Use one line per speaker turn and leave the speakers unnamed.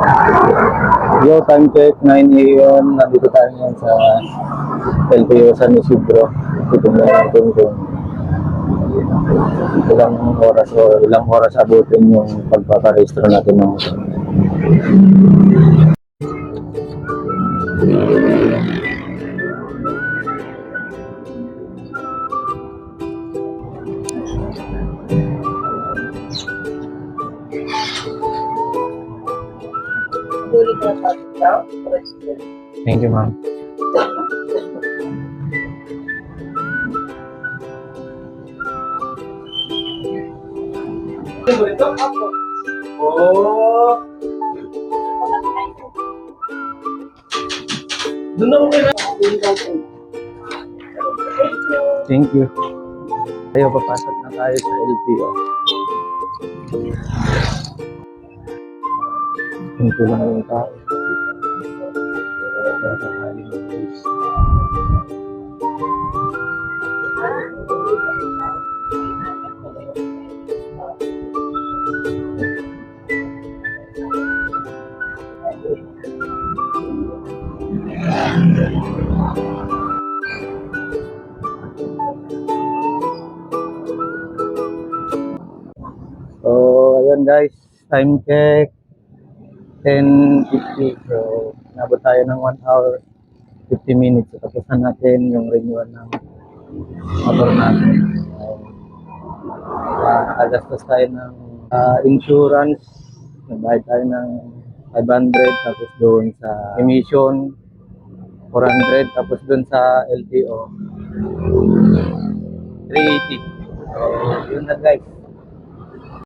Yo, time check, 9 a.m. Nandito tayo ngayon sa LTO San Isidro. Titignan natin kung ilang oras o ilang oras abutin yung pagpaparehistro natin ng Thank you, ma'am. Thank you. Tayo, papasok na tayo sa LTO. Ito lang yung tao. Ito, sakali ng guys. So, ayun guys, time check 10.50. So, nabot tayo ng 1 hour 50 minutes. So, tapusan natin yung renewal ng motor natin. Uh, nakagastos tayo ng ah, insurance. Nagbayad tayo ng 500 tapos doon sa emission 400 tapos doon sa LTO 380. So, yun na guys.